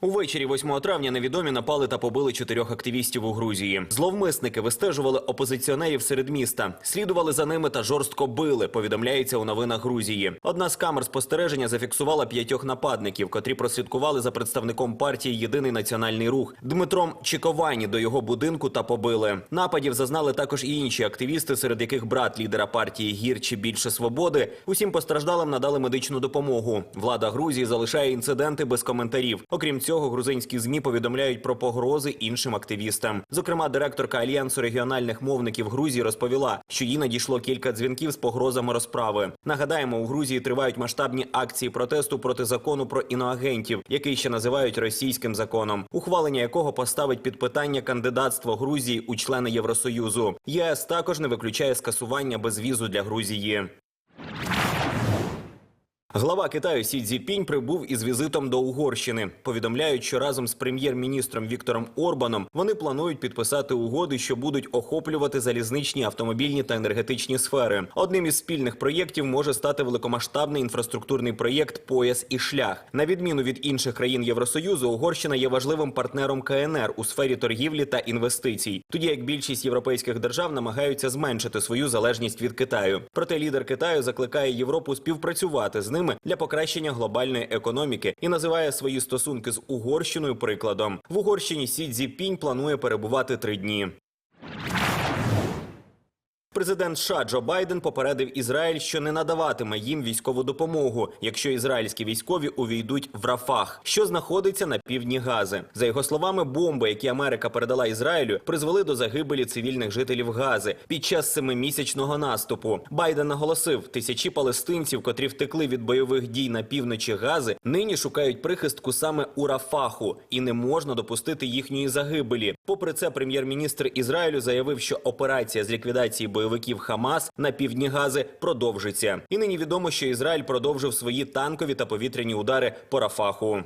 Увечері 8 травня невідомі напали та побили чотирьох активістів у Грузії. Зловмисники вистежували опозиціонерів серед міста, слідували за ними та жорстко били. Повідомляється у новинах Грузії. Одна з камер спостереження зафіксувала п'ятьох нападників, котрі прослідкували за представником партії Єдиний національний рух Дмитром Чіковані до його будинку та побили. Нападів зазнали також і інші активісти, серед яких брат лідера партії Гір чи більше свободи. Усім постраждалим надали медичну допомогу. Влада Грузії залишає інциденти без коментарів. Окрім цього, грузинські змі повідомляють про погрози іншим активістам. Зокрема, директорка альянсу регіональних мовників Грузії розповіла, що їй надійшло кілька дзвінків з погрозами розправи. Нагадаємо, у Грузії тривають масштабні акції протесту проти закону про іноагентів, який ще називають російським законом, ухвалення якого поставить під питання кандидатство Грузії у члени Євросоюзу. ЄС також не виключає скасування безвізу для Грузії. Глава Китаю Сі Цзіпінь прибув із візитом до Угорщини. Повідомляють, що разом з прем'єр-міністром Віктором Орбаном вони планують підписати угоди, що будуть охоплювати залізничні, автомобільні та енергетичні сфери. Одним із спільних проєктів може стати великомасштабний інфраструктурний проєкт Пояс і шлях. На відміну від інших країн Євросоюзу, Угорщина є важливим партнером КНР у сфері торгівлі та інвестицій. Тоді як більшість європейських держав намагаються зменшити свою залежність від Китаю. Проте лідер Китаю закликає Європу співпрацювати з ними для покращення глобальної економіки і називає свої стосунки з Угорщиною прикладом. В Угорщині Сі Цзіпінь планує перебувати три дні. Президент США Джо Байден попередив Ізраїль, що не надаватиме їм військову допомогу, якщо ізраїльські військові увійдуть в Рафах, що знаходиться на півдні Гази. За його словами, бомби, які Америка передала Ізраїлю, призвели до загибелі цивільних жителів Гази під час семимісячного наступу. Байден наголосив, тисячі палестинців, котрі втекли від бойових дій на півночі Гази, нині шукають прихистку саме у Рафаху, і не можна допустити їхньої загибелі. Попри це, прем'єр-міністр Ізраїлю заявив, що операція з ліквідації бойовиків Хамас на півдні Гази продовжиться. І нині відомо, що Ізраїль продовжив свої танкові та повітряні удари по Рафаху.